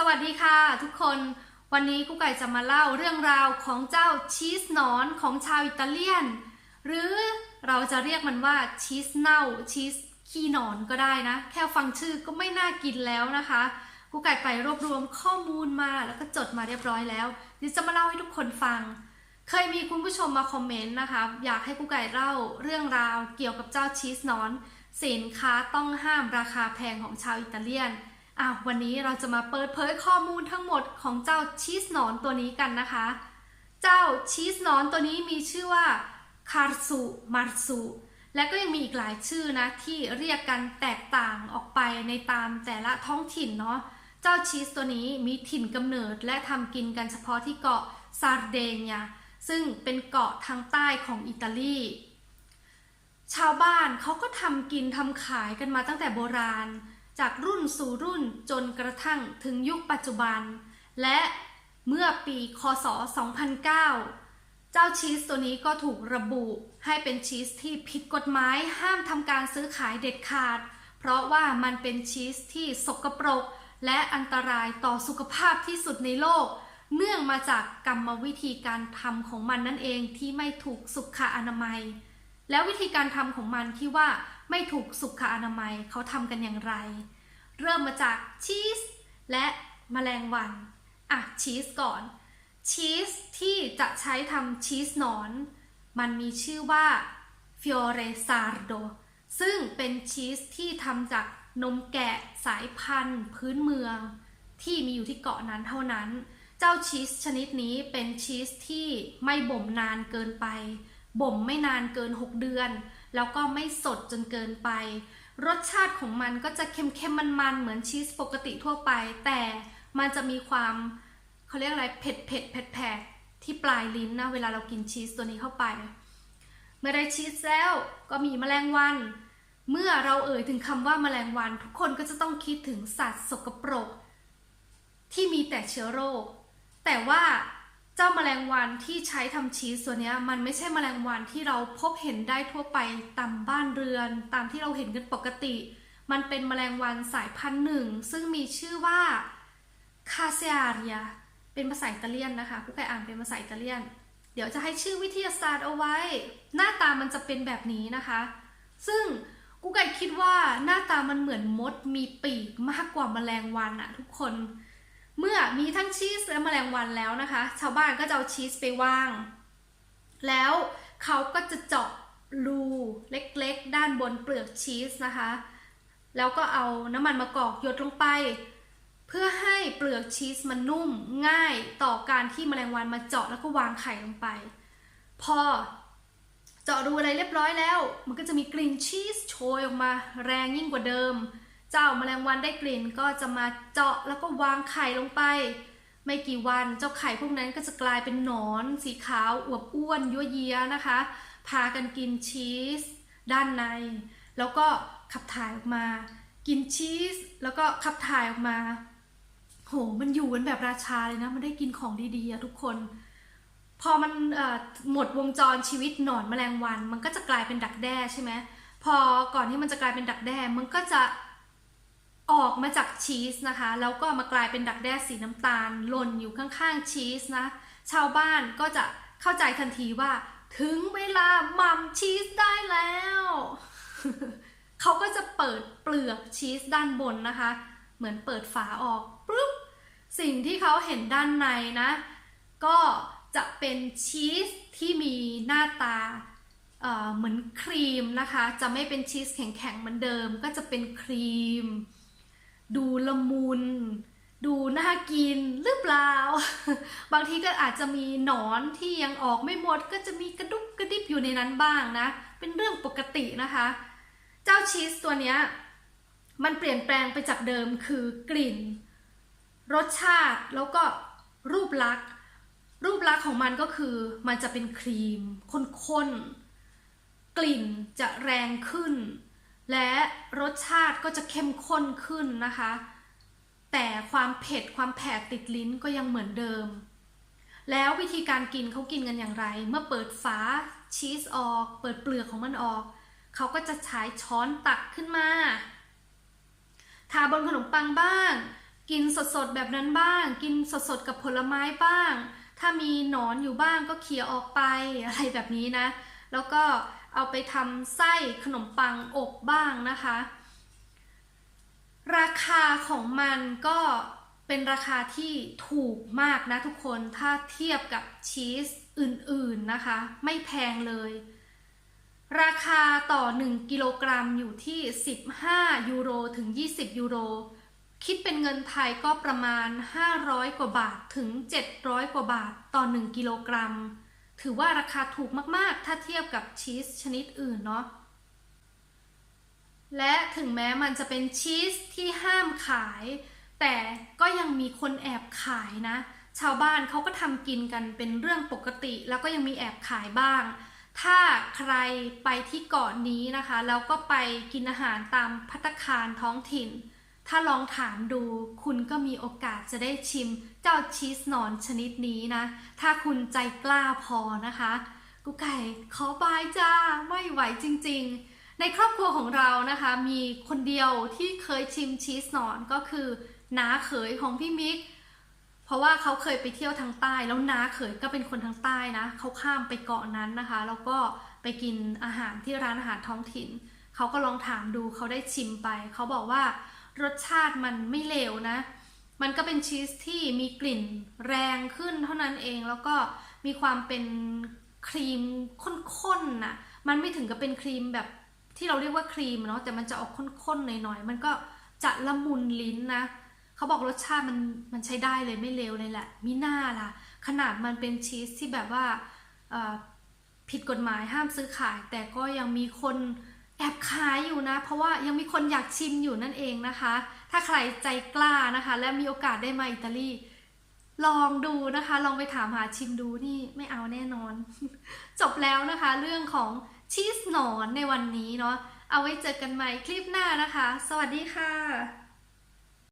สวัสดีค่ะทุกคนวันนี้กุ๊กไก่จะมาเล่าเรื่องราวของเจ้าชีสหนอนของชาวอิตาเลียน หรือเราจะเรียกมันว่าชีสเน่าชีสขี้หนอนก็ได้นะ แค่ฟังชื่อก็ไม่น่ากินแล้วนะคะกุ๊กไก่ไปรวบรวมข้อมูลมาแล้วก็จดมาเรียบร้อยแล้วเดี๋ยวจะมาเล่าให้ทุกคนฟัง เคยมีคุณผู้ชมมาคอมเมนต์นะคะอยากให้กุ๊กไก่เล่าเรื่องราวเกี่ยวกับเจ้าชีสหนอน สินค้าต้องห้ามราคาแพงของชาวอิตาเลียน อะวันนี้เราจะมาเปิดเผยข้อมูลทั้งหมดของเจ้าชีสหนอนตัวนี้กันนะคะ เจ้าชีสหนอนตัวนี้มีชื่อว่าคาร์ซูมาร์ซูและก็ยังมีอีกหลายชื่อนะที่เรียกกันแตกต่างออกไปในตามแต่ละท้องถิ่นเนาะเจ้าชีสตัวนี้มีถิ่นกำเนิดและทำกินกันเฉพาะที่เกาะซาร์เดเนียซึ่งเป็นเกาะทางใต้ของอิตาลีชาวบ้านเขาก็ทำกินทำขายกันมาตั้งแต่โบราณ จากรุ่นสู่รุ่นจนกระทั่งถึงยุคปัจจุบัน และเมื่อปีคศ 2009 เจ้าชีสตัวนี้ก็ถูกระบุให้เป็นชีสที่ผิดกฎหมายห้ามทำการซื้อขายเด็ดขาด เพราะว่ามันเป็นชีสที่สกปรก และอันตรายต่อสุขภาพที่สุดในโลก เนื่องมาจากกรรมวิธีการทำของมันนั่นเองที่ไม่ถูกสุขอนามัย แล้ววิธีการทำของมันที่ว่าไม่ถูกสุขอนามัยเขาทำกันอย่างไร เริ่มมาจากชีสและมแมลงวันอะชีสก่อน ชีสที่จะใช้ทำชีสหนอน มันมีชื่อว่าฟิออเรซาร์โดซึ่งเป็นชีสที่ทำจากนมแกะสายพันธุ์ พื้นเมือง ที่มีอยู่ที่เกาะนั้นเท่านั้น เจ้าชีสชนิดนี้เป็นชีสที่ไม่บ่มนานเกินไป บ่มไม่นานเกิน 6 เดือน แล้วก็ไม่สดจนเกินไป รสชาติของมันก็จะเค็มๆมันๆเหมือนชีสปกติทั่วไป แต่มันจะมีความเขาเรียกอะไรเผ็ดเผ็ดเผ็ดแผดที่ปลายลิ้นนะเวลาเรากินชีสตัวนี้เข้าไป เมื่อได้ชีสแล้วก็มีแมลงวัน เมื่อเราเอ่ยถึงคำว่าแมลงวัน ทุกคนก็จะต้องคิดถึงสัตว์สกปรก ที่มีแต่เชื้อโรค แต่ว่า เจ้าแมลงวันที่ใช้ทำชีสตัวนี้มันไม่ใช่แมลงวันที่เราพบเห็นได้ทั่วไปตามบ้านเรือน ตามที่เราเห็นกันปกติ มันเป็นแมลงวันสายพันธุ์หนึ่ง ซึ่งมีชื่อว่าคาเซียเรียเป็นภาษาอิตาเลียนนะคะ ผู้ใครอ่านเป็นภาษาอิตาเลียน เดี๋ยวจะให้ชื่อวิทยาศาสตร์เอาไว้ หน้าตามันจะเป็นแบบนี้นะคะ ซึ่งกูไก่คิดว่าหน้าตามันเหมือนมดมีปีกมากกว่าแมลงวันอะทุกคน เมื่อมีทั้งชีสและแมลงวันแล้วนะคะ ชาวบ้านก็จะเอาชีสไปวาง แล้วเขาก็จะเจาะรูเล็กๆ ด้านบนเปลือกชีสนะคะ แล้วก็เอาน้ำมันมะกอกหยดลงไป เพื่อให้เปลือกชีสมันนุ่มง่ายต่อการที่แมลงวันมาเจาะแล้วก็วางไข่ลงไป พอเจาะรูอะไรเรียบร้อยแล้ว มันก็จะมีกลิ่นชีสโชยออกมาแรงยิ่งกว่าเดิม เจ้าแมลงวันได้กลิ่นก็จะมาเจาะแล้วก็วางไข่ลงไป ไม่กี่วันเจ้าไข่พวกนั้นก็จะกลายเป็นหนอนสีขาวอวบอ้วนยั่วเยียนะคะ พากันกินชีส ด้านใน แล้วก็ขับถ่ายออกมา กินชีส แล้วก็ขับถ่ายออกมา โหมันอยู่กันแบบราชาเลยนะ มันได้กินของดีๆทุกคน พอมันหมดวงจรชีวิตหนอนแมลงวัน มันก็จะกลายเป็นดักแด้ใช่ไหมพอก่อนที่มันจะกลายเป็นดักแด้มันก็จะ ออกมาจากชีสนะคะ แล้วก็มากลายเป็นดักแด้สีน้ำตาลหล่นอยู่ข้างๆชีสนะ ชาวบ้านก็จะเข้าใจทันทีว่า ถึงเวลาหม่ำชีสได้แล้ว เขาก็จะเปิดเปลือกชีสด้านบนนะคะ เหมือนเปิดฝาออกปุ๊บสิ่งที่เขาเห็นด้านในนะ ก็จะเป็นชีสที่มีหน้าตาเเหมือนครีมนะคะ จะไม่เป็นชีสแข็งๆเหมือนเดิม ก็จะเป็นครีม ดูละมุน ดูน่ากินหรือเปล่า บางทีก็อาจจะมีหนอนที่ยังออกไม่หมด ก็จะมีกระดุกกระดิบอยู่ในนั้นบ้างนะ เป็นเรื่องปกตินะคะ เจ้าชีสตัวเนี้ยมันเปลี่ยนแปลงไปจากเดิมคือกลิ่น รสชาติแล้วก็รูปลักษณ์รูปลักษณ์ของมันก็คือมันจะเป็นครีมข้นๆกลิ่นจะแรงขึ้น และรสชาติก็จะเข้มข้นขึ้นนะคะ แต่ความเผ็ดความแผดติดลิ้นก็ยังเหมือนเดิม แล้ววิธีการกินเขากินกันอย่างไร เมื่อเปิดฝาชีสออก เปิดเปลือกของมันออก เขาก็จะใช้ช้อนตักขึ้นมาทาบนขนมปังบ้าง กินสดๆแบบนั้นบ้าง กินสดๆกับผลไม้บ้าง ถ้ามีหนอนอยู่บ้างก็เขี่ยออกไปอะไรแบบนี้นะ แล้วก็ เอาไปทำไส้ขนมปังอบบ้างนะคะ ราคาของมันก็เป็นราคาที่ถูกมากนะทุกคนถ้าเทียบกับชีสอื่นๆนะคะ ไม่แพงเลย ราคาต่อ 1 กิโลกรัมอยู่ที่ 15 ยูโรถึง 20 ยูโร คิดเป็นเงินไทยก็ประมาณ 500 กว่าบาทถึง 700 กว่าบาทต่อ 1 กิโลกรัม ถือว่าราคาถูกมากๆ ถ้าเทียบกับชีสชนิดอื่นเนาะและถึงแม้มันจะเป็นชีสที่ห้ามขาย แต่ก็ยังมีคนแอบขายนะ ชาวบ้านเขาก็ทำกินกันเป็นเรื่องปกติ แล้วก็ยังมีแอบขายบ้าง ถ้าใครไปที่เกาะนนี้นะคะ แล้วก็ไปกินอาหารตามพัตตาคารท้องถิ่น ถ้าลองถามดูคุณก็มีโอกาสจะได้ชิมเจ้าชีสหนอนชนิดนี้นะ ถ้าคุณใจกล้าพอนะคะ กุ๊กไก่ขอบายจ้าไม่ไหวจริงๆ ในครอบครัวของเรานะคะ มีคนเดียวที่เคยชิมชีสหนอนก็คือน้าเขยของพี่มิก เพราะว่าเขาเคยไปเที่ยวทางใต้ แล้วน้าเขยก็เป็นคนทางใต้นะเขาข้ามไปเกาะนั้นนะคะ แล้วก็ไปกินอาหารที่ร้านอาหารท้องถิ่น เขาก็ลองถามดูเขาได้ชิมไป เขาบอกว่า รสชาติมันไม่เลวนะ มันก็เป็นชีสที่มีกลิ่นแรงขึ้นเท่านั้นเองแล้วก็มีความเป็นครีมข้นๆน่ะ มันไม่ถึงกับเป็นครีมแบบที่เราเรียกว่าครีมเนาะแต่มันจะออกข้นๆหน่อยๆ มันก็จะละมุนลิ้นนะเขาบอกรสชาติมันมันใช้ได้เลยไม่เลวเลยแหละมิน่าล่ะ ขนาดมันเป็นชีสที่แบบว่าผิดกฎหมายห้ามซื้อขาย แต่ก็ยังมีคน แอบขายอยู่นะ เพราะว่ายังมีคนอยากชิมอยู่นั่นเองนะคะ ถ้าใครใจกล้านะคะ และมีโอกาสได้มาอิตาลี ลองดูนะคะ ลองไปถามหาชิมดูนี่ไม่เอาแน่นอน จบแล้วนะคะ เรื่องของชีสหนอนในวันนี้เนาะเอาไว้เจอกันใหม่คลิปหน้านะคะ สวัสดีค่ะ